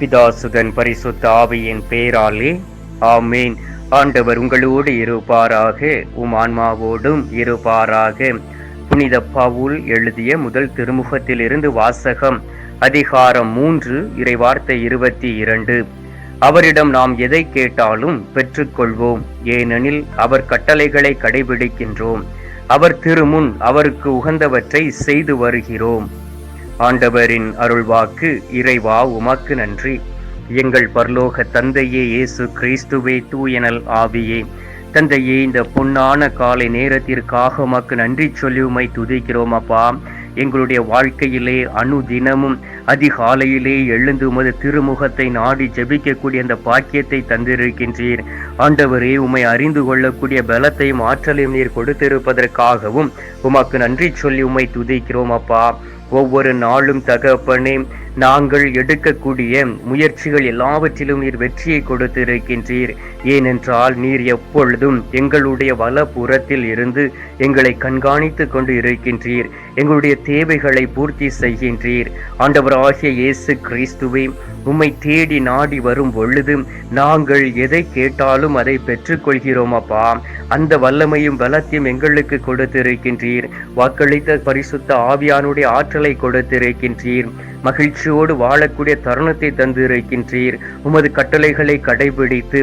பிதாசுதன் பரிசுத்த ஆவியின் பேராலே ஆமேன். ஆண்டவர் உங்களோடு இருப்பாராக உம் ஆன்மாவோடும் இருப்பாராக. புனித பவுல் எழுதிய முதல் திருமுகத்திலிருந்து வாசகம் அதிகாரம் மூன்று இறைவார்த்தை இருபத்தி இரண்டு. அவரிடம் நாம் எதை கேட்டாலும் பெற்றுக்கொள்வோம் ஏனெனில் அவர் கட்டளைகளை கடைபிடிக்கின்றோம். அவர் திருமுன் அவருக்கு உகந்தவற்றை செய்து வருகிறோம். ஆண்டவரின் அருள்வாக்கு இறைவா உமக்கு நன்றி. எங்கள் பரலோக தந்தையே இயேசு கிறிஸ்துவே தூயனல் ஆவியே. தந்தையே இந்த பொன்னான காலை நேரத்திற்காக உமக்கு நன்றி சொல்லி உமை துதிக்கிறோம் அப்பா. எங்களுடைய வாழ்க்கையிலே அணுதினமும் அதிகாலையிலே எழுந்து உமது திருமுகத்தை நாடி ஜெபிக்கக்கூடிய அந்த பாக்கியத்தை தந்திருக்கின்றீர். ஆண்டவரே உம்மை அறிந்து கொள்ளக்கூடிய பலத்தையும் ஆற்றலையும் நீர் கொடுத்திருப்பதற்காகவும் உமக்கு நன்றி சொல்லி உம்மை துதிக்கிறோம் அப்பா. ஒவ்வொரு நாளும் தகப்பனே நாங்கள் எடுக்கக்கூடிய முயற்சிகள் எல்லாவற்றிலும் நீர் வெற்றியை கொடுத்திருக்கின்றீர். ஏனென்றால் நீர் எப்பொழுதும் எங்களுடைய வலப்புறத்தில் இருந்து எங்களை கண்காணித்து கொண்டு இருக்கின்றீர். எங்களுடைய தேவைகளை பூர்த்தி செய்கின்றீர். ஆண்டவராகிய இயேசு கிறிஸ்துவை உம்மை தேடி நாடி வரும் பொழுது நாங்கள் எதை கேட்டாலும் அதை பெற்றுக்கொள்கிறோம் அப்பா. அந்த வல்லமையும் பலத்தையும் எங்களுக்கு கொடுத்திருக்கின்றீர். வாக்களித்த பரிசுத்த ஆவியானுடைய ஆற்றலை கொடுத்திருக்கின்றீர். மகிழ்ச்சியோடு வாழக்கூடிய தருணத்தை தந்திருக்கின்றீர். உமது கட்டளைகளை கடைபிடித்து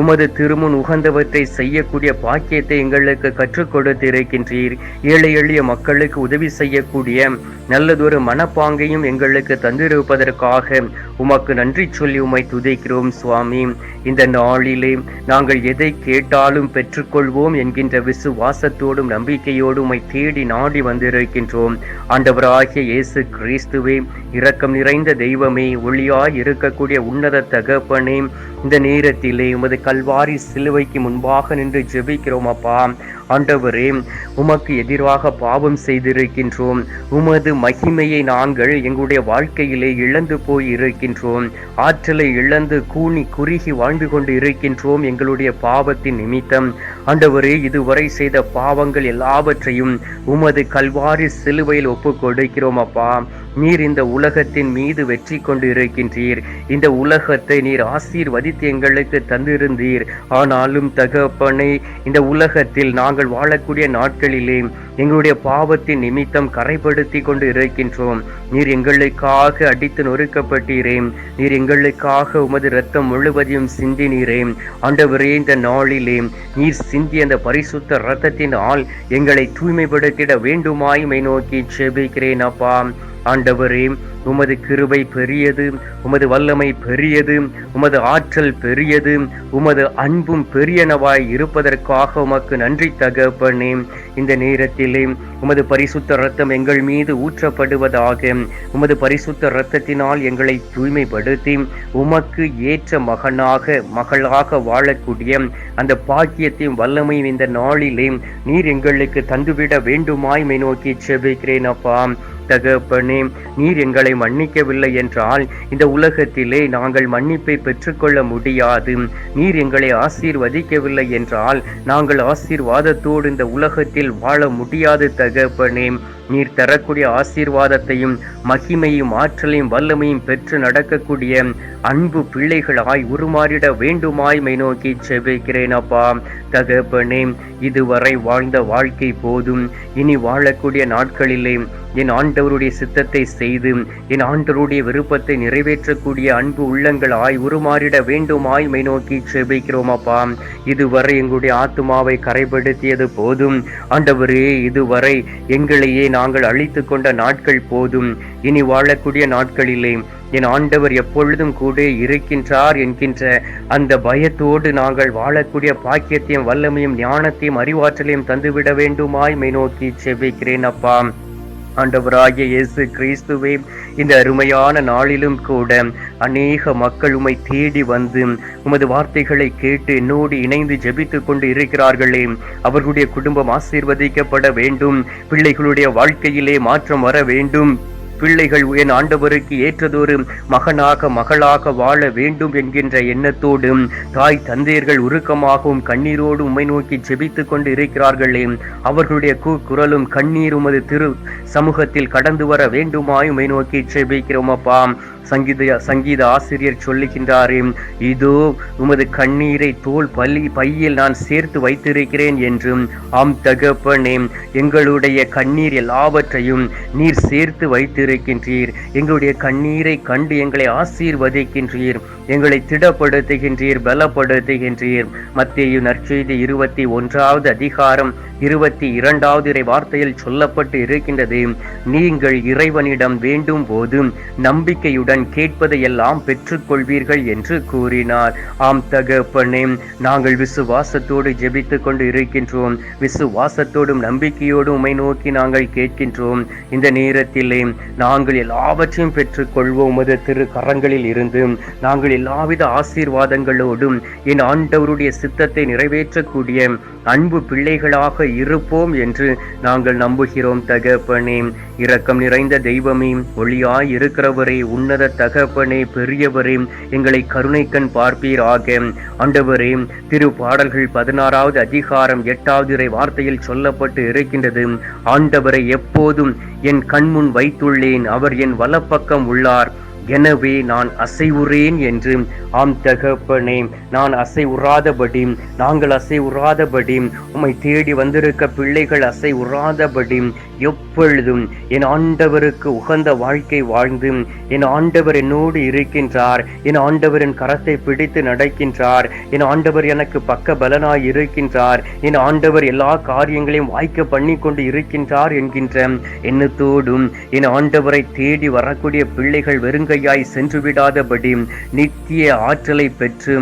உமது திருமுன் உகந்தவற்றை செய்யக்கூடிய பாக்கியத்தை எங்களுக்கு கற்றுக் கொடுத்திருக்கின்றீர். ஏழை எளிய மக்களுக்கு உதவி செய்யக்கூடிய நல்லதொரு மனப்பாங்கையும் எங்களுக்கு தந்திருப்பதற்காக உமக்கு நன்றி சொல்லி உமை துதைக்கிறோம் சுவாமி. இந்த நாளிலே நாங்கள் எதை கேட்டாலும் பெற்றுக்கொள்வோம் என்கின்ற விசுவாசத்தோடும் நம்பிக்கையோடும் உமை தேடி நாடி வந்திருக்கின்றோம். ஆண்டவராகிய இயேசு கிறிஸ்துவே இரக்கம் நிறைந்த தெய்வமே ஒளியாய் இருக்கக்கூடிய உன்னத தகப்பனே இந்த நேரத்திலே உமது கல்வாரி சிலுவைக்கு முன்பாக நின்று ஜெபிக்கிறோம் அப்பா. ஆண்டவரே உமக்கு எதிராக பாவம் செய்திருக்கின்றோம். உமது மகிமையை நாங்கள் எங்களுடைய வாழ்க்கையிலே இழந்து போய் இருக்கின்றோம் ஆற்றலை இழந்து கூனி குறுகி வாழ்ந்து கொண்டு இருக்கின்றோம் எங்களுடைய பாவத்தின் நிமித்தம். ஆண்டவரே இதுவரை செய்த பாவங்கள் எல்லாவற்றையும் உமது கல்வாரி சிலுவையில் ஒப்பு கொடுக்கிறோம் அப்பா. நீர் இந்த உலகத்தின் மீது வெற்றி கொண்டு இருக்கின்றீர் இந்த உலகத்தை நீர் ஆசீர்வதித்து எங்களுக்கு தந்திருந்தீர். ஆனாலும் தகப்பனை இந்த உலகத்தில் நாங்கள் வாழக்கூடிய நாட்களிலே எங்களுடைய பாவத்தின் நிமித்தம் கரைப்படுத்தி கொண்டு இருக்கின்றோம் நீர் எங்களுக்காக அடித்து நொறுக்கப்பட்டீரே. நீர் எங்களுக்காக உமது இரத்தம் முழுவதையும் சிந்தினீரே. ஆண்டவரே இந்த நாளிலே நீர் சிந்திய அந்த பரிசுத்த இரத்தத்தினால் எங்களை தூய்மைப்படுத்திட வேண்டுமாயுமை நோக்கி செபிக்கிறேன் அப்பா. ஆண்டவரே உமது கிருபை பெரியது உமது வல்லமை பெரியது உமது ஆற்றல் பெரியது உமது அன்பும் பெரியனவாய் இருப்பதற்காக உமக்கு நன்றி தகப்பனே. இந்த நேரத்திலே உமது பரிசுத்த ரத்தம் எங்கள் மீது ஊற்றப்படுவதாக. உமது பரிசுத்த இரத்தத்தினால் எங்களை தூய்மைப்படுத்தி உமக்கு ஏற்ற மகனாக மகளாக வாழக்கூடிய அந்த பாக்கியத்தையும் வல்லமையும் இந்த நாளிலே நீர் எங்களுக்கு தந்துவிட வேண்டுமாய் மை நோக்கி செபிக்கிறேன் அப்பா. தகப்பனே நீர் எங்களை மன்னிக்கவில்லை என்றால் இந்த உலகத்திலே நாங்கள் மன்னிப்பை பெற்றுக்கொள்ள முடியாது. நீர் எங்களை ஆசீர்வதிக்கவில்லை என்றால் நாங்கள் ஆசீர்வாதத்தோடு இந்த உலகத்தில் வாழ முடியாது தகப்பனே நீர் தரக்கூடிய ஆசீர்வாதத்தையும் மகிமையும் ஆற்றலையும் வல்லமையும் பெற்று நடக்கக்கூடிய அன்பு பிள்ளைகளாய் உருமாறிட வேண்டுமாய் மை நோக்கி செபிக்கிறேன் அப்பா. தகப்பனே இதுவரை வாழ்ந்த வாழ்க்கை போதும். இனி வாழக்கூடிய நாட்களிலே என் ஆண்டவருடைய சித்தத்தை செய்து என் ஆண்டவருடைய விருப்பத்தை நிறைவேற்றக்கூடிய அன்பு உள்ளங்களாய் உருமாறிட வேண்டுமாய் ஆய்மை நோக்கி செபிக்கிறோம் அப்பா. இதுவரை எங்களுடைய ஆத்துமாவை கரைப்படுத்தியது போதும். ஆண்டவரே இதுவரை எங்களையே நாங்கள் அழித்து கொண்ட நாட்கள் போதும். இனி வாழக்கூடிய நாட்களிலே என் ஆண்டவர் எப்பொழுதும் கூட இருக்கின்றார் என்கின்ற அந்த பயத்தோடு நாங்கள் வாழக்கூடிய பாக்கியத்தையும் வல்லமையும் ஞானத்தையும் அறிவாற்றலையும் தந்துவிட வேண்டுமாய் மை நோக்கி செபிக்கிறேன் அப்பா. ஆண்டவராகிய இயேசு கிறிஸ்துவே இந்த அருமையான நாளிலும் கூட அநேக மக்கள் உமை தேடி வந்து உமது வார்த்தைகளை கேட்டு என்னோடு இணைந்து ஜெபித்து கொண்டு இருக்கிறார்களே. அவர்களுடைய குடும்பம் ஆசீர்வதிக்கப்பட வேண்டும். பிள்ளைகளுடைய வாழ்க்கையிலே மாற்றம் வர வேண்டும். பிள்ளைகள் என் ஆண்டவருக்கு ஏற்றதொரு மகனாக மகளாக வாழ வேண்டும் என்கின்ற எண்ணத்தோடு தாய் தந்தையர்கள் உருக்கமாகவும் கண்ணீரோடு உம்மை நோக்கி ஜெபித்து கொண்டு இருக்கிறார்களே அவர்களுடைய கூக்குரலும் கண்ணீர் உமது திரு சமூகத்தில் கடந்து வர வேண்டுமாய் உமை நோக்கி ஜெபிக்கிறோம் அப்பா. சங்கீத சங்கீத ஆசிரியர் சொல்லுகின்றாரே இதோ உமது கண்ணீரை தோல் பள்ளி பையில் நான் சேர்த்து வைத்திருக்கிறேன் என்றும் ஆம் தகப்பனே எங்களுடைய கண்ணீர் எல்லாவற்றையும் நீர் சேர்த்து வைத்திருக்கின்றீர். எங்களுடைய கண்ணீரை கண்டு எங்களை ஆசீர்வதிக்கின்றீர். எங்களை திடப்படுத்துகின்றீர் பலப்படுத்துகின்றீர். மத்திய நற்செய்தி இருபத்தி ஒன்றாவது அதிகாரம் இருபத்தி இரண்டாவது இறை வார்த்தையில் சொல்லப்பட்டு இருக்கின்றது. நீங்கள் இறைவனிடம் வேண்டும் போது நம்பிக்கையுடன் கேட்பதை எல்லாம் பெற்றுக்கொள்வீர்கள் என்று கூறினார். ஆம் தகப்பனே நாங்கள் விசுவாசத்தோடு ஜெபித்துக் கொண்டு இருக்கின்றோம். விசுவாசத்தோடும் நம்பிக்கையோடும் உமை நோக்கி நாங்கள் கேட்கின்றோம். இந்த நேரத்திலே நாங்கள் எல்லாவற்றையும் பெற்றுக்கொள்வோம். உமது திரு கரங்களில் இருந்து நாங்கள் எல்லாவித ஆசீர்வாதங்களோடும் என் ஆண்டவருடைய சித்தத்தை நிறைவேற்றக்கூடிய அன்பு பிள்ளைகளாக இருப்போம் என்று நாங்கள் நம்புகிறோம் தகப்பனே. இரக்கம் நிறைந்த தெய்வமே ஒளியாய் இருக்கிறவரே உன்னத தகப்பனே பெரியவரே. எங்களை கருணைக்கண் பார்ப்பீராக. ஆண்டவரே திரு பாடல்கள் பதினாறாவது அதிகாரம் எட்டாவது இறை வார்த்தையில் சொல்லப்பட்டு இருக்கின்றது. ஆண்டவரை எப்போதும் என் கண்முன் வைத்துள்ளேன் அவர் என் வலப்பக்கம் உள்ளார். எனவே நான் அசைவுறேன் என்று. ஆம் தகப்பனே நான் அசை உறாதபடி நாங்கள் அசை உறாதபடி உம்மை தேடி வந்திருக்க பிள்ளைகள் அசை உறாதபடி எப்பொழுதும் என் ஆண்டவருக்கு உகந்த வாழ்க்கை வாழ்ந்து என் ஆண்டவர் என்னோடு இருக்கின்றார் என் ஆண்டவரின் கரத்தை பிடித்து நடக்கின்றார் என் ஆண்டவர் எனக்கு பக்க பலனாய் இருக்கின்றார் என் ஆண்டவர் எல்லா காரியங்களையும் வாய்க்க பண்ணி கொண்டு இருக்கின்றார் என்கின்ற எண்ணத்தோடும் என் ஆண்டவரை தேடி வரக்கூடிய பிள்ளைகள் வெறுங்க வெறுங்கையாய் சென்று விடாதபடி நித்திய ஆற்றலை பெற்று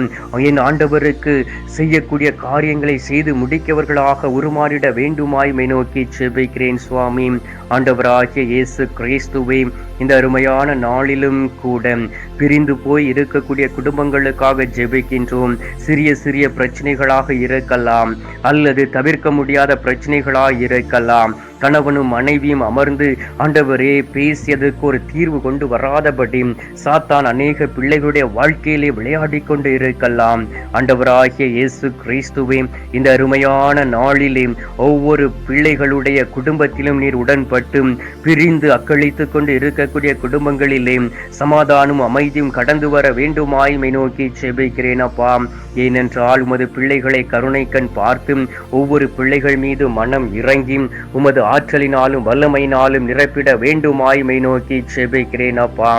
என் ஆண்டவருக்கு செய்யக்கூடிய காரியங்களை செய்து முடிக்கவர்களாக உருமாறிட வேண்டுமாய்மை நோக்கி செபிக்கிறேன் சுவாமி. ஆண்டவராகிய இயேசு கிறிஸ்துவை இந்த அருமையான நாளிலும் கூட பிரிந்து போய் இருக்கக்கூடிய குடும்பங்களுக்காக ஜெபிக்கின்றோம். சிறிய சிறிய பிரச்சனைகளாக இருக்கலாம். அல்லது தவிர்க்க முடியாத பிரச்சனைகளாக இருக்கலாம். கணவனும் மனைவியும் அமர்ந்து ஆண்டவரே பேசியதற்கு ஒரு தீர்வு கொண்டு வராதபடி சாத்தான் அநேக பிள்ளைகளுடைய வாழ்க்கையிலே விளையாடி கொண்டு இருக்கலாம். ஆண்டவராகிய இயேசு கிறிஸ்துவே இந்த அருமையான நாளிலே ஒவ்வொரு பிள்ளைகளுடைய குடும்பத்திலும் நீர் உடன்பட்டு பிரிந்து அக்களித்து கொண்டு இருக்க இருக்கக்கூடிய குடும்பங்களிலே சமாதானம் அமைதியும் கடந்து வர வேண்டுமாயுமை நோக்கி செபிக்கிறேன் அப்பா ஏனென்றால் உமது பிள்ளைகளை கருணை கண் பார்த்து ஒவ்வொரு பிள்ளைகள் மீது மனம் இறங்கி உமது ஆற்றலினாலும் வல்லமையினாலும் நிரப்பிட வேண்டுமாயுமை நோக்கி செபிக்கிறேன் அப்பா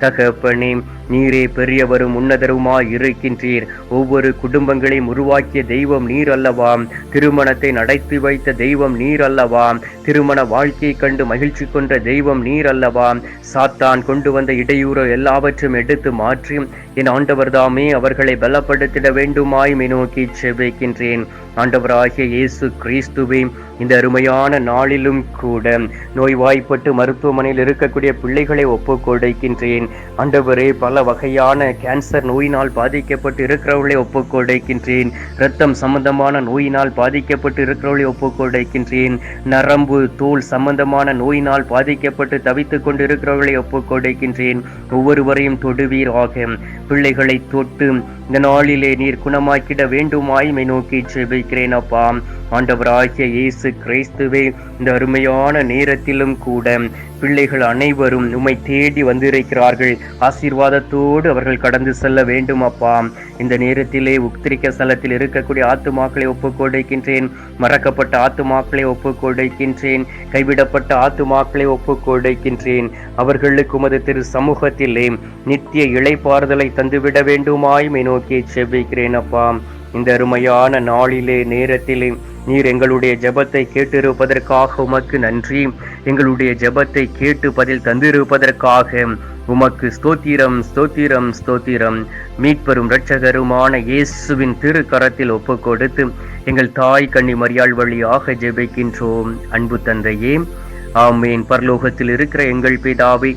தகப்பனே நீரே பெரியவரும் உன்னதருமாய் இருக்கின்றீர். ஒவ்வொரு குடும்பங்களையும் உருவாக்கிய தெய்வம் நீர் அல்லவா திருமணத்தை நடத்தி வைத்த தெய்வம் நீர் அல்லவா திருமண வாழ்க்கையை கண்டு மகிழ்ச்சி கொண்ட தெய்வம் நீர் அல்லவா சாத்தான் கொண்டு வந்த இடையூறு எல்லாவற்றையும் எடுத்து மாற்றி என் ஆண்டவர்தாமே அவர்களை பலப்படுத்திட வேண்டுமாய் நோக்கி செபிக்கின்றேன். ஆண்டவராகிய இயேசு கிறிஸ்துவே இந்த அருமையான நாளிலும் கூட நோய்வாய்ப்பட்டு மருத்துவமனையில் இருக்கக்கூடிய பிள்ளைகளை ஒப்பு கொடுக்கின்றேன். ஆண்டவரே பல வகையான கேன்சர் நோயினால் பாதிக்கப்பட்டு இருக்கிறவர்களை ஒப்பு கொடுக்கின்றேன். இரத்தம் சம்பந்தமான நோயினால் பாதிக்கப்பட்டு இருக்கிறவர்களை ஒப்பு கொடுக்கின்றேன். நரம்பு தோல் சம்பந்தமான நோயினால் பாதிக்கப்பட்டு தவித்துக் கொண்டு இருக்கிறவர்களை ஒப்புக் கொடுக்கின்றேன். ஒவ்வொருவரையும் தொடுவீராக. பிள்ளைகளை தொட்டு இந்த நாளிலே நீர் குணமாக்கிட வேண்டுமாய் நோக்கி செபிக்கிறேன் அப்பா. ஆண்டவராகிய இயேசு கிறிஸ்துவே இந்த அருமையான நேரத்திலும் கூட பிள்ளைகள் அனைவரும் உம்மை தேடி வந்திருக்கிறார்கள். ஆசீர்வாதத்தோடு அவர்கள் கடந்து செல்ல வேண்டும் அப்பா. இந்த நேரத்திலே உக்திரிக்க ஸ்தலத்தில் இருக்கக்கூடிய ஆத்துமாக்களை ஒப்புக்கொடுக்கின்றேன். மறக்கப்பட்ட ஆத்துமாக்களை ஒப்புக்கொடுக்கின்றேன். கைவிடப்பட்ட ஆத்துமாக்களை ஒப்புக்கொடுக்கின்றேன். அவர்களுக்கு உமது திரு சமூகத்திலே நித்திய இளைப்பாறுதலை தந்துவிட வேண்டுமாய் நோக்கி செவ்விக்கிறேன் அப்பா. இந்த அருமையான நாளிலே நேரத்திலே நீர் எங்களுடைய ஜெபத்தை கேட்டிருப்பதற்காக உமக்கு நன்றி. எங்களுடைய ஜெபத்தை கேட்டு பதில் தந்திருப்பதற்காக உமக்கு ஸ்தோத்திரம் ஸ்தோத்திரம் ஸ்தோத்திரம். மீட்பெரும் இரட்சகருமான இயேசுவின் திரு கரத்தில் ஒப்புக் கொடுத்து எங்கள் தாய் கண்ணி மரியாள் வழியாக ஜெபிக்கின்றோம். அன்பு தந்தையே ஆமேன். பரலோகத்தில் இருக்கிற எங்கள் பிதாவை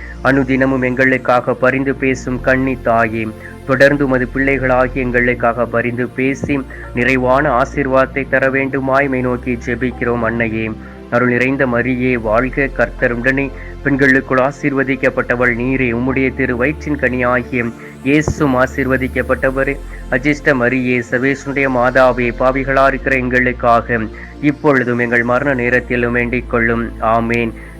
அனுதினமும் எங்களுக்காக பரிந்து பேசும் கண்ணி தாயே தொடர்ந்து உமது பிள்ளைகளாகி எங்களுக்காக பரிந்து பேசி நிறைவான ஆசீர்வாதத்தை தர வேண்டுமாய் மை நோக்கி ஜெபிக்கிறோம் அன்னையே. அருள் நிறைந்த மரியே வாழ்க கர்த்தருடனே பெண்களுக்குள் ஆசீர்வதிக்கப்பட்டவள் நீரே உம்முடைய திரு வயிற்றின் கனியாகிய இயேசும் ஆசீர்வதிக்கப்பட்டவரே. அஜிஷ்ட மரியே சவேசுடைய மாதாவே பாவிகளா இருக்கிற எங்களுக்காக இப்பொழுதும் எங்கள் மரண நேரத்திலும் வேண்டிக் கொள்ளும். ஆமேன்.